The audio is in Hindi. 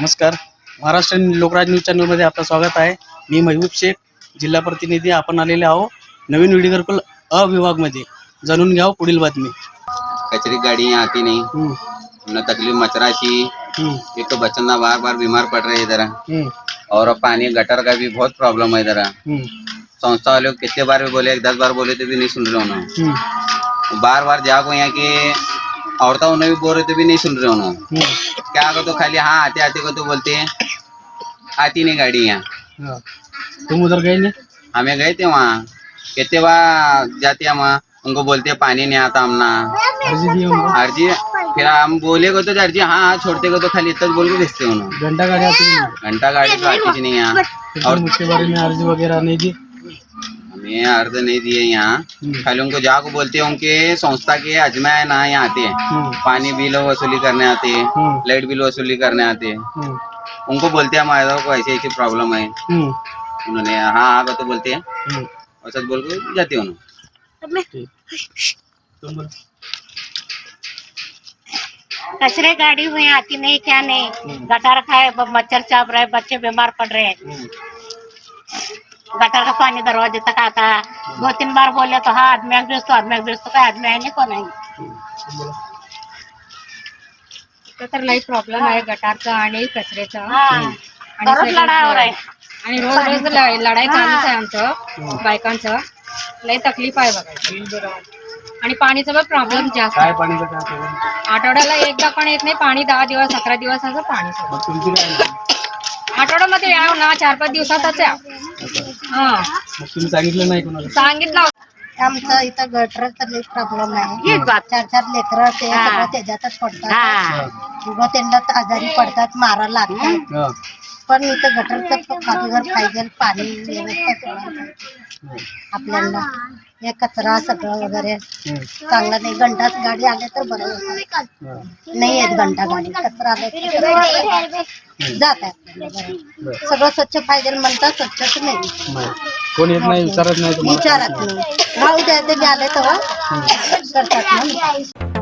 नमस्कार. महाराष्ट्र लोकराज न्यूज़ चैनल चॅनलमध्ये आपलं स्वागत आहे. मी महबूब शेख जिल्हा प्रतिनिधी आपण आलेले आहो नवीन विडी घरकुल अ विभागमध्ये जाणून घ्यावं पुढील बातमी. कचरे गाड़ी यहाँ आती नहीं. हम्म, न तकलीफ़ मचराशी. हम्म, एक तो बच्चन ना बार बार बीमार पड़ रहे हैं इधर हम्म, और अब पानी गटर का भी बहुत प्रॉब्लम है इधर हम्म, संस्था वाले को कितने बार भी बोले एक दस बार बोले तो भी नहीं सुन रहे उन्होंने. हम्म, बार बार जाको यहाँ के औरतों उन्हें भी बोल रहे थे भी नहीं सुन रहे उन्होंने हम्म, क्या को तो खाली हाँ आते आते को तो बोलते हैं आती नहीं गाड़ी यहाँ। हाँ. तुम उधर गए नहीं? हमें गए थे वहाँ। कितने बार जाते हैं वहाँ। उनको बोलते हैं पानी नहीं आता हमना अर्जी फिर हम बोले को तो अर्जी हाँ हाँ छोड़ते को तो खाली इतना बोल के भेजते हैं उन्होंने घंटा गाड़ी आती घंटा गाड़ी तो आती नहीं यहाँ। और उसके बारे में अर्जी वगैरह नहीं दी? हमें अर्ध नहीं दिए यहाँ। हम्म, खाली उनको जाको बोलते हैं उनके संस्था के अजमा है ना यहाँ आते हैं। हम्म, पानी बिल वसूली करने आते हैं हम्म, लाइट बिल वसूली करने आते हैं। उनको बोलते हैं हमारे को ऐसी ऐसी प्रॉब्लम है। उन्होंने हाँ हाँ तो बोलते हैं। और सब बोल के जाते हैं उन्होंने. कचरे गाड़ी में आती नहीं क्या नहीं? गटर खाए ब- मच्छर चाप रहे बच्चे बीमार पड़ रहे हैं। गटर का पानी दरवाजे तक आता है दो तीन बार बोले तो हाँ आदमी भेजतो आदमी भेजतो काय आदमी आहे नाही कोण आहे. इथं तर लई प्रॉब्लेम आहे गटारचा आणि कचऱ्याचा हा आणि दररोज सगळं- लढावर आहे आणि रोज रोज ल- लढाई चालूच आहे आमचं बायकांचं लई तकलीफ आहे बघा आणि पाणीचा पण प्रॉब्लेम जास्त काय आहे. पाणीचं काय problem? आठवड्याला एकदा पण येत नाही पाणी दहा दिवस अकरा दिवस असं पाणी सोडतं. मग तुमची काय नाही? आठवड्यामध्ये यावं ना चार पाच दिवसातच या मग तुम्ही सांगितलं नाही कोणाला. सांगितलं आमचं इथं गटरचा लई प्रॉब्लेम आहे. हीच बात चार चार लेकरं ते हा. सगळं त्याच्यातच पडतात. हा. उभं त्यांना आजारी पडतात मारा लागतात. हा. पण इथं गटरचं खालीवर पाहिजे पाणी व्यवस्था. आपल्याला हे कचरा सगळं वगैरे चांगलं नाही घंटाच गाडी आले तर बरं होतं. नाही येत घंटा गाडी कचरा आले जात आहे. सगळं स्वच्छ पाहिजे म्हणतात स्वच्छच नाही. कोण येत नाही विचारत नाही विचारत नाही राहू द्या ते आले तेव्हा करतात ना